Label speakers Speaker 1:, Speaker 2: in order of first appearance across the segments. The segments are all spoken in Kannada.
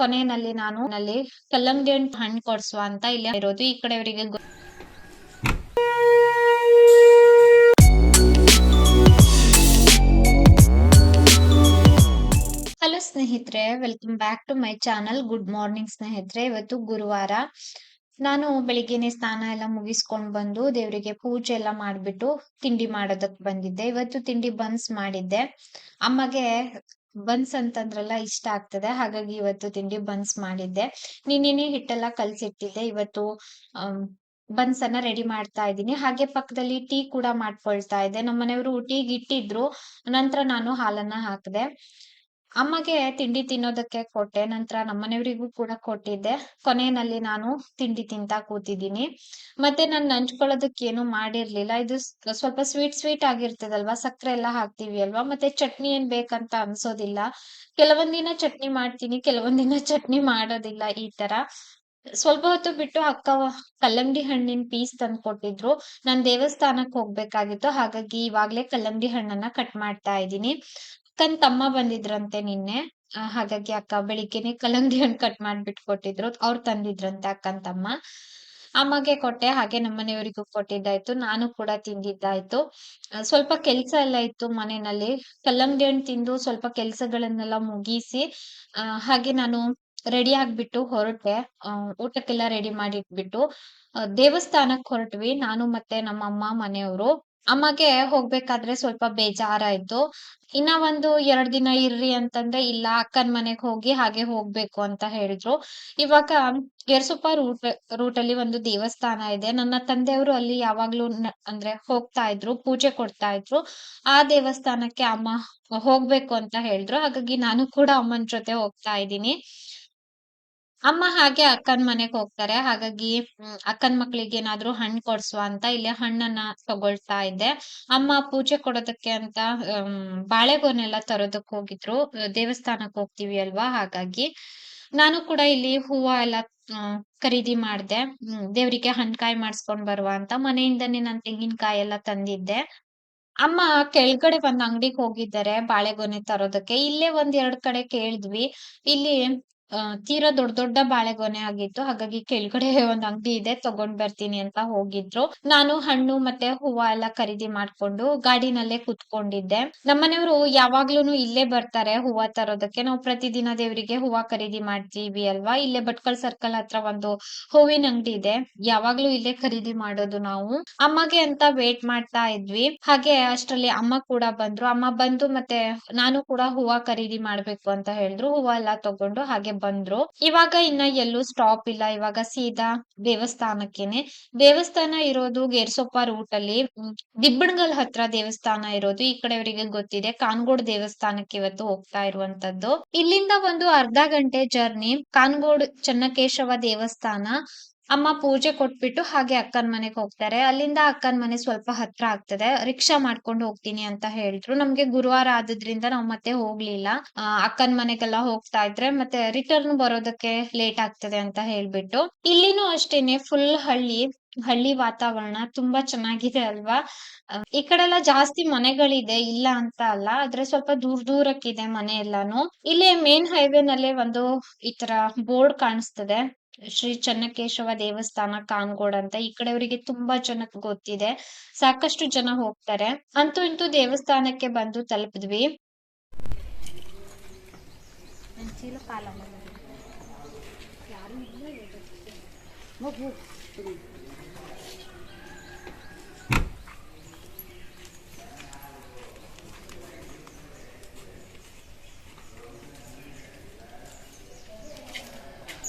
Speaker 1: ಕೊನೆಯಲ್ಲಿ ನಾನು ನಲ್ಲಿ ಕಲ್ಲಂಗಡಿ ಹಣ್ಣು ಹಣ್ಣು ಕೊಡ್ಸುವ ಅಂತ ಇಲ್ಲಿ ಇರೋದು. ಈ ಕಡೆಯವರಿಗೆ ಹಲೋ ಸ್ನೇಹಿತರೆ welcome back to my channel good morning ಸ್ನೇಹಿತರೆ, ಇವತ್ತು ಗುರುವಾರ. ನಾನು ಬೆಳಿಗ್ಗೆನೆ ಸ್ನಾನ ಎಲ್ಲ ಮುಗಿಸ್ಕೊಂಡು ಬಂದು ದೇವರಿಗೆ ಪೂಜೆ ಎಲ್ಲ ಮಾಡಿಬಿಟ್ಟು ತಿಂಡಿ ಮಾಡೋದಕ್ಕೆ ಬಂದಿದ್ದೆ. ಇವತ್ತು ತಿಂಡಿ ಬನ್ಸ್ ಮಾಡಿದ್ದೆ. ಅಮ್ಮಗೆ ಬನ್ಸ್ ಅಂತಂದ್ರಲ್ಲ ಇಷ್ಟ ಆಗ್ತದೆ. ಹಾಗಾಗಿ ಇವತ್ತು ತಿಂಡಿ ಬನ್ಸ್ ಮಾಡಿದ್ದೆ. ನಿನ್ನೆನೆ ಹಿಟ್ಟೆಲ್ಲ ಕಲ್ಸಿಟ್ಟಿದ್ದೆ. ಇವತ್ತು ಬನ್ಸ್ ಅನ್ನ ರೆಡಿ ಮಾಡ್ತಾ ಇದ್ದೀನಿ. ಹಾಗೆ ಪಕ್ಕದಲ್ಲಿ ಟೀ ಕೂಡ ಮಾಡ್ಕೊಳ್ತಾ ಇದ್ದೆ. ನಮ್ಮ ಮನೆಯವರು ಟೀಗೆ ಇಟ್ಟಿದ್ರು ನಂತರ ನಾನು ಹಾಲನ್ನ ಹಾಕಿದೆ. ಅಮ್ಮಗೆ ತಿಂಡಿ ತಿನ್ನೋದಕ್ಕೆ ಕೊಟ್ಟೆ, ನಂತರ ನಮ್ಮನೆಯವರಿಗೂ ಕೂಡ ಕೊಟ್ಟಿದ್ದೆ. ಕೊನೆಯಲ್ಲಿ ನಾನು ತಿಂಡಿ ತಿಂತಾ ಕೂತಿದ್ದೀನಿ. ಮತ್ತೆ ನಾನು ನಂಚ್ಕೊಳ್ಳೋದಕ್ಕೆ ಏನು ಮಾಡಿರ್ಲಿಲ್ಲ. ಇದು ಸ್ವಲ್ಪ ಸ್ವೀಟ್ ಸ್ವೀಟ್ ಆಗಿರ್ತದಲ್ವಾ? ಸಕ್ಕರೆ ಎಲ್ಲ ಹಾಕ್ತಿವಿ ಅಲ್ವಾ? ಮತ್ತೆ ಚಟ್ನಿ ಏನ್ ಬೇಕಂತ ಅನ್ಸೋದಿಲ್ಲ. ಕೆಲವೊಂದಿನ ಚಟ್ನಿ ಮಾಡ್ತೀನಿ ಕೆಲವೊಂದಿನ ಚಟ್ನಿ ಮಾಡೋದಿಲ್ಲ ಈ ತರ ಸ್ವಲ್ಪ ಹೊತ್ತು ಬಿಟ್ಟು ಅಕ್ಕ ಕಲ್ಲಂಗಡಿ ಹಣ್ಣಿನ ಪೀಸ್ ತಂದು ಕೊಟ್ಟಿದ್ರು. ನಾನ್ ದೇವಸ್ಥಾನಕ್ಕೆ ಹೋಗ್ಬೇಕಾಗಿತ್ತು. ಹಾಗಾಗಿ ಇವಾಗ್ಲೇ ಕಲ್ಲಂಗಡಿ ಹಣ್ಣನ್ನ ಕಟ್ ಮಾಡ್ತಾ ಇದ್ದೀನಿ. ಅಕ್ಕನ್ ತಮ್ಮ ಬಂದಿದ್ರಂತೆ ನಿನ್ನೆ. ಹಾಗಾಗಿ ಅಕ್ಕ ಬೆಳಿಗ್ಗೆನೆ ಕಲ್ಲಂಗಡಿ ಹಣ್ಣು ಕಟ್ ಮಾಡ್ಬಿಟ್ಟು ಕೊಟ್ಟಿದ್ರು. ಅವ್ರು ತಂದಿದ್ರಂತೆ ಅಕ್ಕನ್ ತಮ್ಮ. ಅಮ್ಮಗೆ ಕೊಟ್ಟೆ, ಹಾಗೆ ನಮ್ಮನೆಯವರಿಗೂ ಕೊಟ್ಟಿದ್ದಾಯ್ತು. ನಾನು ಕೂಡ ತಿಂದಿದ್ದಾಯ್ತು. ಸ್ವಲ್ಪ ಕೆಲ್ಸ ಎಲ್ಲ ಇತ್ತು ಮನೆಯಲ್ಲಿ. ಕಲ್ಲಂಗಡಿ ಹಣ್ಣು ತಿಂದು ಸ್ವಲ್ಪ ಕೆಲ್ಸಗಳನ್ನೆಲ್ಲ ಮುಗಿಸಿ ಹಾಗೆ ನಾನು ರೆಡಿ ಆಗ್ಬಿಟ್ಟು ಹೊರಟೆ. ಊಟಕ್ಕೆಲ್ಲ ರೆಡಿ ಮಾಡಿಟ್ಬಿಟ್ಟು ದೇವಸ್ಥಾನಕ್ ಹೊರಟ್ವಿ. ನಾನು ಮತ್ತೆ ನಮ್ಮ ಅಮ್ಮ ಮನೆಯವರು. ಅಮ್ಮಗೆ ಹೋಗ್ಬೇಕಾದ್ರೆ ಸ್ವಲ್ಪ ಬೇಜಾರಾಯ್ತು ಇನ್ನ ಒಂದು ಎರಡ್ ದಿನ ಇರ್ರಿ ಅಂತಂದ್ರೆ ಇಲ್ಲ, ಅಕ್ಕನ್ ಮನೆಗ್ ಹೋಗಿ ಹಾಗೆ ಹೋಗ್ಬೇಕು ಅಂತ ಹೇಳಿದ್ರು. ಇವಾಗ ಗೆರ್ಸುಪ್ಪ ರೂಟ್ ರೂಟ್ ಅಲ್ಲಿ ಒಂದು ದೇವಸ್ಥಾನ ಇದೆ. ನನ್ನ ತಂದೆಯವರು ಅಲ್ಲಿ ಯಾವಾಗ್ಲೂ ಅಂದ್ರೆ ಹೋಗ್ತಾ ಇದ್ರು, ಪೂಜೆ ಕೊಡ್ತಾ ಇದ್ರು. ಆ ದೇವಸ್ಥಾನಕ್ಕೆ ಅಮ್ಮ ಹೋಗ್ಬೇಕು ಅಂತ ಹೇಳಿದ್ರು. ಹಾಗಾಗಿ ನಾನು ಕೂಡ ಅಮ್ಮನ್ ಜೊತೆ ಹೋಗ್ತಾ ಇದ್ದೀನಿ. ಅಮ್ಮ ಹಾಗೆ ಅಕ್ಕನ ಮನೆಗ್ ಹೋಗ್ತಾರೆ. ಹಾಗಾಗಿ ಅಕ್ಕನ ಮಕ್ಳಿಗೆ ಏನಾದ್ರು ಹಣ್ಣ್ ಕೊಡ್ಸುವ ಅಂತ ಇಲ್ಲಿ ಹಣ್ಣನ್ನ ತಗೊಳ್ತಾ ಇದ್ದೆ. ಅಮ್ಮ ಪೂಜೆ ಕೊಡೋದಕ್ಕೆ ಅಂತ ಹ್ಮ್, ಬಾಳೆಗೊನೆಲ್ಲ ತರೋದಕ್ ಹೋಗಿದ್ರು. ದೇವಸ್ಥಾನಕ್ ಹೋಗ್ತೀವಿ ಅಲ್ವಾ? ಹಾಗಾಗಿ ನಾನು ಕೂಡ ಇಲ್ಲಿ ಹೂವ ಎಲ್ಲ ಖರೀದಿ ಮಾಡ್ದೆ. ಹ್ಮ್, ದೇವ್ರಿಗೆ ಹಣ್ಕಾಯಿ ಮಾಡ್ಸ್ಕೊಂಡ್ ಬರುವ ಅಂತ ಮನೆಯಿಂದನೇ ನಾನ್ ತೆಂಗಿನಕಾಯಿ ಎಲ್ಲ ತಂದಿದ್ದೆ. ಅಮ್ಮ ಕೆಳಗಡೆ ಒಂದ್ ಅಂಗಡಿಗೆ ಹೋಗಿದ್ದಾರೆ ಬಾಳೆಗೊನೆ ತರೋದಕ್ಕೆ. ಇಲ್ಲೇ ಒಂದ್ ಕಡೆ ಕೇಳಿದ್ವಿ. ಇಲ್ಲಿ ತೀರಾ ದೊಡ್ಡ ದೊಡ್ಡ ಬಾಳೆಗೊನೆ ಆಗಿತ್ತು. ಹಾಗಾಗಿ ಕೆಳಗಡೆ ಒಂದ್ ಅಂಗಡಿ ಇದೆ, ತಗೊಂಡ್ ಬರ್ತೀನಿ ಅಂತ ಹೋಗಿದ್ರು. ನಾನು ಹಣ್ಣು ಮತ್ತೆ ಹೂವ ಎಲ್ಲ ಖರೀದಿ ಮಾಡ್ಕೊಂಡು ಗಾಡಿನಲ್ಲೇ ಕುತ್ಕೊಂಡಿದ್ದೆ. ನಮ್ಮನೆಯವರು ಯಾವಾಗ್ಲೂನು ಇಲ್ಲೇ ಬರ್ತಾರೆ ಹೂವ ತರೋದಕ್ಕೆ. ನಾವು ಪ್ರತಿದಿನ ದೇವರಿಗೆ ಹೂವ ಖರೀದಿ ಮಾಡ್ತೀವಿ ಅಲ್ವಾ? ಇಲ್ಲೇ ಭಟ್ಕಳ ಸರ್ಕಲ್ ಹತ್ರ ಒಂದು ಹೂವಿನ ಅಂಗಡಿ ಇದೆ. ಯಾವಾಗ್ಲೂ ಇಲ್ಲೇ ಖರೀದಿ ಮಾಡೋದು ನಾವು. ಅಮ್ಮಗೆ ಅಂತ ವೇಟ್ ಮಾಡ್ತಾ ಇದ್ವಿ. ಹಾಗೆ ಅಷ್ಟ್ರಲ್ಲಿ ಅಮ್ಮ ಕೂಡ ಬಂದ್ರು. ಅಮ್ಮ ಬಂದು ಮತ್ತೆ ನಾನು ಕೂಡ ಹೂವ ಖರೀದಿ ಮಾಡ್ಬೇಕು ಅಂತ ಹೇಳಿದ್ರು. ಹೂವ ಎಲ್ಲ ತಗೊಂಡು ಹಾಗೆ ಬಂದ್ರು. ಇವಾಗ ಇನ್ನ ಎಲ್ಲೂ ಸ್ಟಾಪ್ ಇಲ್ಲ. ಇವಾಗ ಸೀದಾ ದೇವಸ್ಥಾನಕ್ಕೇನೆ. ದೇವಸ್ಥಾನ ಇರೋದು ಗೇರ್ಸೊಪ್ಪ ರೂಟ್ ಅಲ್ಲಿ. ದಿಬ್ಬಣಗಲ್ ಹತ್ರ ದೇವಸ್ಥಾನ ಇರೋದು. ಈ ಕಡೆಯವರಿಗೆ ಗೊತ್ತಿದೆ. ಕಾನ್ಗೋಡ್ ದೇವಸ್ಥಾನಕ್ಕೆ ಇವತ್ತು ಹೋಗ್ತಾ ಇರುವಂತದ್ದು. ಇಲ್ಲಿಂದ ಒಂದು ಅರ್ಧ ಗಂಟೆ ಜರ್ನಿ ಕಾನ್ಗೋಡ್ ಚನ್ನಕೇಶವ ದೇವಸ್ಥಾನ. ಅಮ್ಮ ಪೂಜೆ ಕೊಟ್ಬಿಟ್ಟು ಹಾಗೆ ಅಕ್ಕನ್ ಮನೆಗೆ ಹೋಗ್ತಾರೆ. ಅಲ್ಲಿಂದ ಅಕ್ಕನ್ ಮನೆ ಸ್ವಲ್ಪ ಹತ್ರ ಆಗ್ತದೆ. ರಿಕ್ಷಾ ಮಾಡ್ಕೊಂಡು ಹೋಗ್ತೀನಿ ಅಂತ ಹೇಳಿದ್ರು. ನಮ್ಗೆ ಗುರುವಾರ ಆದ್ರಿಂದ ನಾವ್ ಮತ್ತೆ ಹೋಗ್ಲಿಲ್ಲ. ಅಕ್ಕನ್ ಮನೆಗೆಲ್ಲ ಹೋಗ್ತಾ ಇದ್ರೆ ಮತ್ತೆ ರಿಟರ್ನ್ ಬರೋದಕ್ಕೆ ಲೇಟ್ ಆಗ್ತದೆ ಅಂತ ಹೇಳ್ಬಿಟ್ಟು. ಇಲ್ಲಿನೂ ಅಷ್ಟೇನೆ ಫುಲ್ ಹಳ್ಳಿ ಹಳ್ಳಿ ವಾತಾವರಣ ತುಂಬಾ ಚೆನ್ನಾಗಿದೆ ಅಲ್ವಾ? ಈ ಕಡೆ ಎಲ್ಲ ಜಾಸ್ತಿ ಮನೆಗಳಿದೆ, ಇಲ್ಲ ಅಂತ ಅಲ್ಲ. ಆದ್ರೆ ಸ್ವಲ್ಪ ದೂರ ದೂರಕ್ಕಿದೆ ಮನೆ ಎಲ್ಲಾನು. ಇಲ್ಲಿ ಮೇನ್ ಹೈವೇನಲ್ಲೇ ಒಂದು ಈ ತರ ಬೋರ್ಡ್ ಕಾಣಿಸ್ತದೆ. ಶ್ರೀ ಚನ್ನಕೇಶವ ದೇವಸ್ಥಾನ ಕಾನ್ಗೋಡ್ ಅಂತ ಈ ಕಡೆ ಅವರಿಗೆ ತುಂಬಾ ಜನಕ್ಕೆ ಗೊತ್ತಿದೆ. ಸಾಕಷ್ಟು ಜನ ಹೋಗ್ತಾರೆ. ಅಂತೂ ಇಂತೂ ದೇವಸ್ಥಾನಕ್ಕೆ ಬಂದು ತಲುಪಿದ್ವಿ. ಯಾರು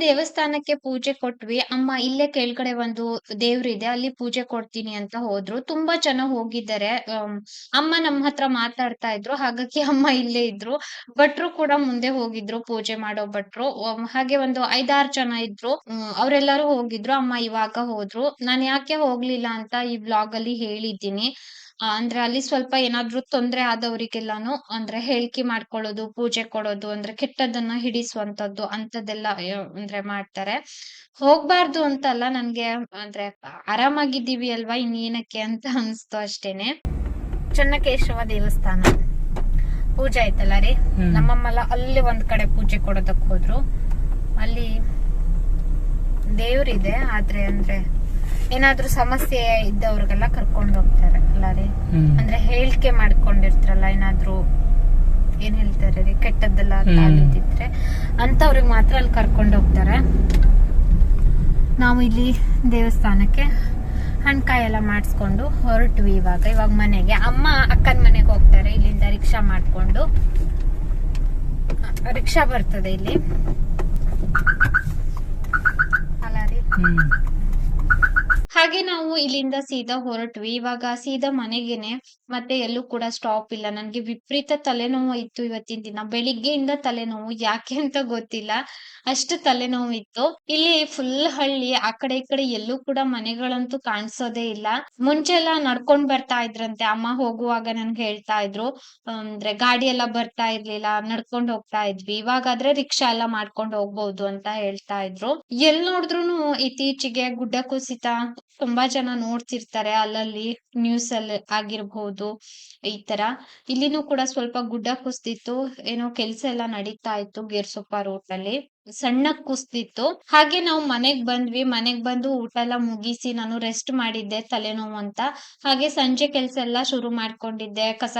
Speaker 1: ದೇವಸ್ಥಾನಕ್ಕೆ ಪೂಜೆ ಕೊಟ್ವಿ. ಅಮ್ಮ ಇಲ್ಲೇ ಕೆಳಗಡೆ ಒಂದು ದೇವ್ರಿದೆ ಅಲ್ಲಿ ಪೂಜೆ ಕೊಡ್ತೀನಿ ಅಂತ ಹೋದ್ರು. ತುಂಬಾ ಜನ ಹೋಗಿದ್ದಾರೆ. ಅಮ್, ಅಮ್ಮ ನಮ್ಮ ಹತ್ರ ಮಾತಾಡ್ತಾ ಇದ್ರು. ಹಾಗಾಗಿ ಅಮ್ಮ ಇಲ್ಲೇ ಇದ್ರು. ಭಟ್ರು ಕೂಡ ಮುಂದೆ ಹೋಗಿದ್ರು ಪೂಜೆ ಮಾಡೋ ಭಟ್ರು. ಹಾಗೆ ಒಂದು ಐದಾರು ಜನ ಇದ್ರು. ಅವರೆಲ್ಲರೂ ಹೋಗಿದ್ರು. ಅಮ್ಮ ಇವಾಗ ಹೋದ್ರು. ನಾನ್ ಯಾಕೆ ಹೋಗ್ಲಿಲ್ಲ ಅಂತ ಈ ಬ್ಲಾಗ್ ಅಲ್ಲಿ ಹೇಳಿದ್ದೀನಿ. ಆ, ಅಂದ್ರೆ ಅಲ್ಲಿ ಸ್ವಲ್ಪ ಏನಾದ್ರೂ ತೊಂದ್ರೆ ಆದವರಿಗೆಲ್ಲಾನು ಅಂದ್ರೆ ಹೇಳಿಕೆ ಮಾಡ್ಕೊಳ್ಳೋದು ಪೂಜೆ ಕೊಡೋದು ಅಂದ್ರೆ ಕೆಟ್ಟದನ್ನ ಹಿಡಿಸುವಂತದ್ದು ಅಂತದೆಲ್ಲ ಆ, ಅಂದ್ರೆ ಮಾಡ್ತಾರೆ. ಹೋಗ್ಬಾರ್ದು ಅಂತ ಅಲ್ಲ ನನ್ಗೆ ಅಂದ್ರೆ ಆರಾಮಾಗಿದ್ದೀವಿ ಅಲ್ವಾ ಇನ್ನೇನಕ್ಕೆ ಅಂತ ಅನ್ಸ್ತು ಅಷ್ಟೇನೆ. ಚನ್ನಕೇಶವ ದೇವಸ್ಥಾನ. ಪೂಜೆ ಆಯ್ತಲ್ಲ ರೀ?
Speaker 2: ಹ್ಮ್.
Speaker 1: ನಮ್ಮಮ್ಮೆಲ್ಲ ಅಲ್ಲಿ ಒಂದ್ ಕಡೆ ಪೂಜೆ ಕೊಡೋದಕ್ ಹೋದ್ರು. ಅಲ್ಲಿ ದೇವ್ರಿದೆ ಆದ್ರೆ ಅಂದ್ರೆ ಏನಾದ್ರೂ ಸಮಸ್ಯೆ ಇದ್ದವ್ರಿಗೆಲ್ಲ ಕರ್ಕೊಂಡು ಹೋಗ್ತಾರೆ ಅಲ್ಲ ರೀ ಅಂದ್ರೆ ಹೇಳಿಕೆ ಮಾಡ್ಕೊಂಡಿರ್ತಾರಲ್ಲ ಏನಾದ್ರೂ ಏನ್ ಹೇಳ್ತಾರೆ ರೀ? ಕೆಟ್ಟದ್ದೆಲ್ಲ
Speaker 2: ಇದ್ದಿದ್ರೆ
Speaker 1: ಆಗಿದ್ದಿದ್ರೆ ಅಂತವ್ರಿಗೆ ಮಾತ್ರ ಅಲ್ಲಿ ಕರ್ಕೊಂಡು ಹೋಗ್ತಾರೆ. ನಾವು ಇಲ್ಲಿ ದೇವಸ್ಥಾನಕ್ಕೆ ಹಣ್ಕಾಯಿ ಎಲ್ಲ ಮಾಡಿಸ್ಕೊಂಡು ಹೊರಟ್ವಿ ಇವಾಗ. ಇವಾಗ ಮನೆಗೆ. ಅಮ್ಮ ಅಕ್ಕನ ಮನೆಗೆ ಹೋಗ್ತಾರೆ ಇಲ್ಲಿಂದ ರಿಕ್ಷಾ ಮಾಡ್ಕೊಂಡು. ರಿಕ್ಷಾ ಬರ್ತದೆ ಇಲ್ಲಿ. ಅಲ್ಲ ರೀ. ಹಾಗೆ ನಾವು ಇಲ್ಲಿಂದ ಸೀದಾ ಹೊರಟ್ವಿ. ಇವಾಗ ಸೀದಾ ಮನೆಗೇನೆ ಮತ್ತೆ ಎಲ್ಲೂ ಕೂಡ ಸ್ಟಾಪ್ ಇಲ್ಲ. ನನ್ಗೆ ವಿಪರೀತ ತಲೆನೋವು ಇತ್ತು ಇವತ್ತಿನ ದಿನ. ಬೆಳಿಗ್ಗೆಯಿಂದ ತಲೆನೋವು. ಯಾಕೆ ಅಂತ ಗೊತ್ತಿಲ್ಲ. ಅಷ್ಟು ತಲೆನೋವು ಇತ್ತು. ಇಲ್ಲಿ ಫುಲ್ ಹಳ್ಳಿ, ಆ ಕಡೆ ಈ ಕಡೆ ಎಲ್ಲೂ ಕೂಡ ಮನೆಗಳಂತೂ ಕಾಣಿಸೋದೇ ಇಲ್ಲ. ಮುಂಚೆ ಎಲ್ಲ ನಡ್ಕೊಂಡ್ ಬರ್ತಾ ಇದ್ರಂತೆ. ಅಮ್ಮ ಹೋಗುವಾಗ ನನ್ಗೆ ಹೇಳ್ತಾ ಇದ್ರು. ಅಂದ್ರೆ ಗಾಡಿ ಎಲ್ಲ ಬರ್ತಾ ಇರ್ಲಿಲ್ಲ. ನಡ್ಕೊಂಡ್ ಹೋಗ್ತಾ ಇದ್ವಿ. ಇವಾಗಾದ್ರೆ ರಿಕ್ಷಾ ಎಲ್ಲ ಮಾಡ್ಕೊಂಡು ಹೋಗ್ಬಹುದು ಅಂತ ಹೇಳ್ತಾ ಇದ್ರು. ಎಲ್ ನೋಡಿದ್ರು ಇತ್ತೀಚೆಗೆ ಗುಡ್ಡ ಕುಸಿತ ತುಂಬಾ ಜನ ನೋಡ್ತಿರ್ತಾರೆ ಅಲ್ಲಲ್ಲಿ ನ್ಯೂಸ್ ಅಲ್ಲಿ ಆಗಿರ್ಬಹುದು ಈ ತರ. ಇಲ್ಲಿನೂ ಕೂಡ ಸ್ವಲ್ಪ ಗುಡ್ಡ ಕುಸ್ತಿತ್ತು ಏನೋ ಕೆಲ್ಸ ಎಲ್ಲ ನಡೀತಾ ಇತ್ತು ಗೇರ್ಸೊಪ್ಪ ರೋಡ್ ಅಲ್ಲಿ ಸಣ್ಣ ಕುಸ್ತಿತ್ತು. ಹಾಗೆ ನಾವು ಮನೆಗ್ ಬಂದ್ವಿ. ಮನೆಗ್ ಬಂದು ಊಟ ಎಲ್ಲ ಮುಗಿಸಿ ನಾನು ರೆಸ್ಟ್ ಮಾಡಿದ್ದೆ ತಲೆನೋವು ಅಂತ. ಹಾಗೆ ಸಂಜೆ ಕೆಲ್ಸ ಎಲ್ಲ ಶುರು ಮಾಡ್ಕೊಂಡಿದ್ದೆ. ಕಸ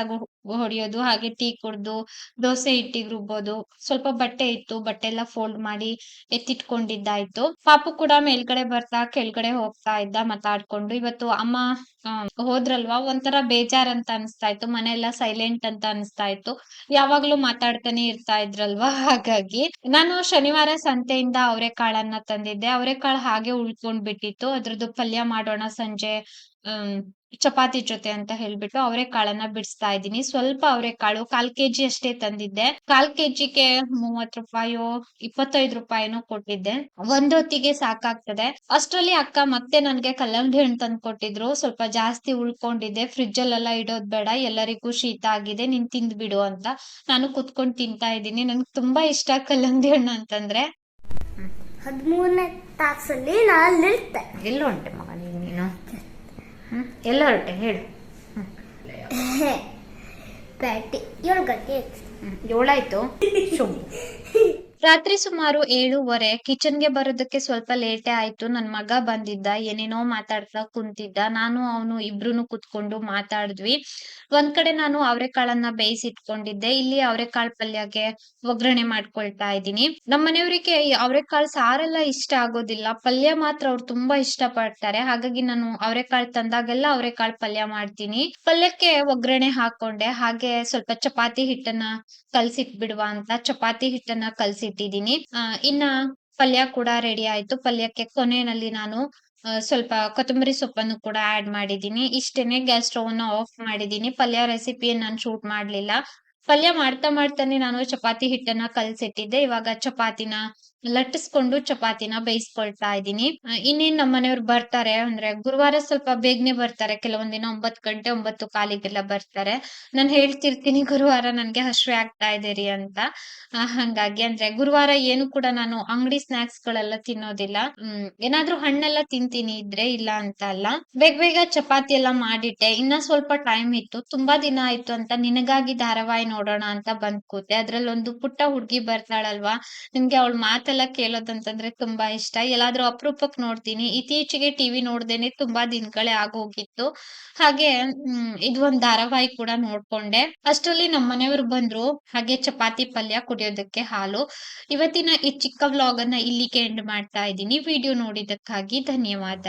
Speaker 1: ಹೊಡಿಯೋದು, ಹಾಗೆ ಟೀ ಕುಡ್ದು, ದೋಸೆ ಹಿಟ್ಟಿಗೆ ರುಬ್ಬೋದು ಸ್ವಲ್ಪ ಬಟ್ಟೆ ಇತ್ತು. ಬಟ್ಟೆ ಎಲ್ಲ ಫೋಲ್ಡ್ ಮಾಡಿ ಎತ್ತಿಟ್ಕೊಂಡಿದ್ದಾಯ್ತು. ಪಾಪು ಕೂಡ ಮೇಲ್ಗಡೆ ಬರ್ತಾ, ಕೆಳಗಡೆ ಹೋಗ್ತಾ ಇದ್ದ, ಮಾತಾಡ್ಕೊಂಡು. ಇವತ್ತು ಅಮ್ಮ ಹೋದ್ರಲ್ವಾ? ಒಂಥರ ಬೇಜಾರ್ ಅಂತ ಅನಿಸ್ತಾ ಇತ್ತು ಮನೆ ಎಲ್ಲ ಸೈಲೆಂಟ್ ಅಂತ ಅನಿಸ್ತಾ ಇತ್ತು ಯಾವಾಗ್ಲೂ ಮಾತಾಡ್ತಾನೆ ಇರ್ತಾ ಇದ್ರಲ್ವಾ? ಹಾಗಾಗಿ ನಾನು ಶನಿವಾರ ಸಂತೆಯಿಂದ ಅವರೆಕಾಳನ್ನ ತಂದಿದ್ದೆ. ಅವರೆಕಾಳು ಹಾಗೆ ಉಳ್ಕೊಂಡ್ ಬಿಟ್ಟಿತ್ತು ಅದ್ರದ್ದು ಪಲ್ಯ ಮಾಡೋಣ ಸಂಜೆ ಹ್ಮ್ ಚಪಾತಿ ಜೊತೆ ಅಂತ ಹೇಳ್ಬಿಟ್ಟು ಅವರೆಕಾಳನ್ನ ಬಿಡಿಸ್ತಾ ಇದ್ದೀನಿ. ಸ್ವಲ್ಪ ಅವರೆಕಾಳು ಕಾಲ್ ಕೆಜಿ ಅಷ್ಟೇ ತಂದಿದ್ದೆ. ಕಾಲ್ ಕೆಜಿಗೆ ಮೂವತ್ ರೂಪಾಯೋ ಇಪ್ಪತ್ತೈದು ರೂಪಾಯಿನೋ ಕೊಟ್ಟಿದ್ದೆ. ಒಂದೊತ್ತಿಗೆ ಸಾಕಾಗ್ತದೆ. ಅಷ್ಟರಲ್ಲಿ ಅಕ್ಕ ಮತ್ತೆ ನನ್ಗೆ ಕಲ್ಲಂಗಡಿ ಹಣ್ಣು ತಂದು ಕೊಟ್ಟಿದ್ರು. ಸ್ವಲ್ಪ ಜಾಸ್ತಿ ಉಳ್ಕೊಂಡಿದ್ದೆ. ಫ್ರಿಜ್ ಅಲ್ಲೆಲ್ಲ ಇಡೋದ್ ಬೇಡ. ಎಲ್ಲರಿಗೂ ಶೀತ ಆಗಿದೆ. ನೀನ್ ತಿಂದ್ ಬಿಡು ಅಂತ ನಾನು ಕುತ್ಕೊಂಡ್ ತಿಂತಾ ಇದ್ದೀನಿ. ನನ್ಗೆ ತುಂಬಾ ಇಷ್ಟ ಕಲ್ಲಂಗಡಿ ಹಣ್ಣು ಅಂತಂದ್ರೆ.
Speaker 3: ಹದಿಮೂರನೇ ತಾಸಲ್ಲಿ ನಾನು ನಿಲ್ತೆ.
Speaker 1: ಎಲ್ಲ ಹ್ಮ್? ಎಲ್ಲ ಹೊರಟೆ ಹೇಳು.
Speaker 3: ಪ್ಯಾಟಿ ಏಳು ಗಂಟೆ.
Speaker 1: ಏಳಾಯ್ತು. ಶುಭ ರಾತ್ರಿ ಸುಮಾರು ಏಳುವರೆ ಕಿಚನ್ಗೆ ಬರೋದಕ್ಕೆ ಸ್ವಲ್ಪ ಲೇಟೇ ಆಯ್ತು. ನನ್ ಮಗ ಬಂದಿದ್ದ, ಏನೇನೋ ಮಾತಾಡ್ತಾ ಕುಂತಿದ್ದ. ನಾನು, ಅವನು ಇಬ್ರುನು ಕುತ್ಕೊಂಡು ಮಾತಾಡಿದ್ವಿ. ಒಂದ್ ಕಡೆ ನಾನು ಅವರೆಕಾಳನ್ನ ಬೇಯಿಸಿಟ್ಕೊಂಡಿದ್ದೆ. ಇಲ್ಲಿ ಅವರೆಕಾಳು ಪಲ್ಯಕ್ಕೆ ಒಗ್ಗರಣೆ ಮಾಡ್ಕೊಳ್ತಾ ಇದ್ದೀನಿ. ನಮ್ಮ ಮನೆಯವರಿಗೆ ಅವರೆಕಾಳು ಸಾರೆಲ್ಲ ಇಷ್ಟ ಆಗೋದಿಲ್ಲ. ಪಲ್ಯ ಮಾತ್ರ ಅವ್ರು ತುಂಬಾ ಇಷ್ಟ ಪಡ್ತಾರೆ ಹಾಗಾಗಿ ನಾನು ಅವರೆಕಾಳು ತಂದಾಗೆಲ್ಲ ಅವರೆಕಾಳು ಪಲ್ಯ ಮಾಡ್ತೀನಿ. ಪಲ್ಯಕ್ಕೆ ಒಗ್ಗರಣೆ ಹಾಕೊಂಡೆ. ಹಾಗೆ ಸ್ವಲ್ಪ ಚಪಾತಿ ಹಿಟ್ಟನ್ನ ಕಲ್ಸಿಟ್ಬಿಡುವ ಅಂತ. ಚಪಾತಿ ಹಿಟ್ಟನ್ನ ಕಲ್ಸಿಟ್ಟಿದೀನಿ ಆ, ಇನ್ನ ಪಲ್ಯ ಕೂಡ ರೆಡಿ ಆಯ್ತು. ಪಲ್ಯಕ್ಕೆ ಕೊನೆಯಲ್ಲಿ ನಾನು ಸ್ವಲ್ಪ ಕೊತ್ತಂಬರಿ ಸೊಪ್ಪನ್ನು ಕೂಡ ಆಡ್ ಮಾಡಿದೀನಿ ಇಷ್ಟೇನೆ ಗ್ಯಾಸ್ ಸ್ಟವ್ನ ಆಫ್ ಮಾಡಿದೀನಿ ಪಲ್ಯ ರೆಸಿಪಿ ನಾನು ಶೂಟ್ ಮಾಡ್ಲಿಲ್ಲ. ಪಲ್ಯ ಮಾಡ್ತಾ ಮಾಡ್ತಾನೆ ನಾನು ಚಪಾತಿ ಹಿಟ್ಟನ್ನ ಕಲ್ಸಿಟ್ಟಿದ್ದೆ. ಇವಾಗ ಚಪಾತಿನ ಲಟ್ಟಿಸ್ಕೊಂಡು ಚಪಾತಿನ ಬೇಯಿಸ್ಕೊಳ್ತಾ ಇದ್ದೀನಿ. ಇನ್ನೇನ್ ನಮ್ಮ ಮನೆಯವ್ರು ಬರ್ತಾರೆ, ಅಂದ್ರೆ ಗುರುವಾರ ಸ್ವಲ್ಪ ಬೇಗನೆ ಬರ್ತಾರೆ. ಕೆಲವೊಂದ್ ದಿನ ಒಂಬತ್ ಗಂಟೆ, ಒಂಬತ್ತು ಕಾಲಿಗೆಲ್ಲ ಬರ್ತಾರೆ. ನಾನು ಹೇಳ್ತಿರ್ತೀನಿ, ಗುರುವಾರ ನನ್ಗೆ ಹಶ್ವೆ ಆಗ್ತಾ ಇದೆ ಅಂತ. ಹಂಗಾಗಿ ಅಂದ್ರೆ ಗುರುವಾರ ಏನು ಕೂಡ ನಾನು ಅಂಗಡಿ ಸ್ನಾಕ್ಸ್ ಗಳೆಲ್ಲ ತಿನ್ನೋದಿಲ್ಲ. ಹ್ಮ್, ಏನಾದ್ರೂ ಹಣ್ಣೆಲ್ಲ ತಿಂತೀನಿ ಇದ್ರೆ ಇಲ್ಲ ಅಂತ ಅಲ್ಲ. ಬೇಗ ಬೇಗ ಚಪಾತಿ ಎಲ್ಲ ಮಾಡಿಟ್ಟೆ. ಇನ್ನ ಸ್ವಲ್ಪ ಟೈಮ್ ಇತ್ತು. ತುಂಬಾ ದಿನ ಆಯ್ತು ಅಂತ ನಿನಗಾಗಿ ಧಾರಾವಾಹಿ ನೋಡೋಣ ಅಂತ ಬಂದ್ ಕೂತೆ ಅದ್ರಲ್ಲಿ ಒಂದು ಪುಟ್ಟ ಹುಡ್ಗಿ ಬರ್ತಾಳಲ್ವಾ? ನಿಮ್ಗೆ ಅವಳ ಮಾತೆಲ್ಲ ಕೇಳೋದಂತಂದ್ರೆ ತುಂಬಾ ಇಷ್ಟ. ಎಲ್ಲಾದ್ರೂ ಅಪರೂಪಕ್ ನೋಡ್ತೀನಿ. ಇತ್ತೀಚೆಗೆ ಟಿವಿ ನೋಡ್ದೇನೆ ತುಂಬಾ ದಿನಗಳೇ ಆಗೋಗಿತ್ತು. ಹಾಗೆ ಇದು ಒಂದ್ ಧಾರಾವಾಹಿ ಕೂಡ ನೋಡ್ಕೊಂಡೆ. ಅಷ್ಟರಲ್ಲಿ ನಮ್ಮ ಮನೆಯವರು ಬಂದ್ರು, ಹಾಗೆ ಚಪಾತಿ ಪಲ್ಯ ಕುಡಿಯೋದಕ್ಕೆ ಹಾಲು. ಇವತ್ತಿನ ಈ ಚಿಕ್ಕ ವ್ಲಾಗ್ ಅನ್ನ ಇಲ್ಲಿಗೆ ಎಂಡ್ ಮಾಡ್ತಾ ಇದ್ದೀನಿ. ವಿಡಿಯೋ ನೋಡಿದಕ್ಕಾಗಿ ಧನ್ಯವಾದ.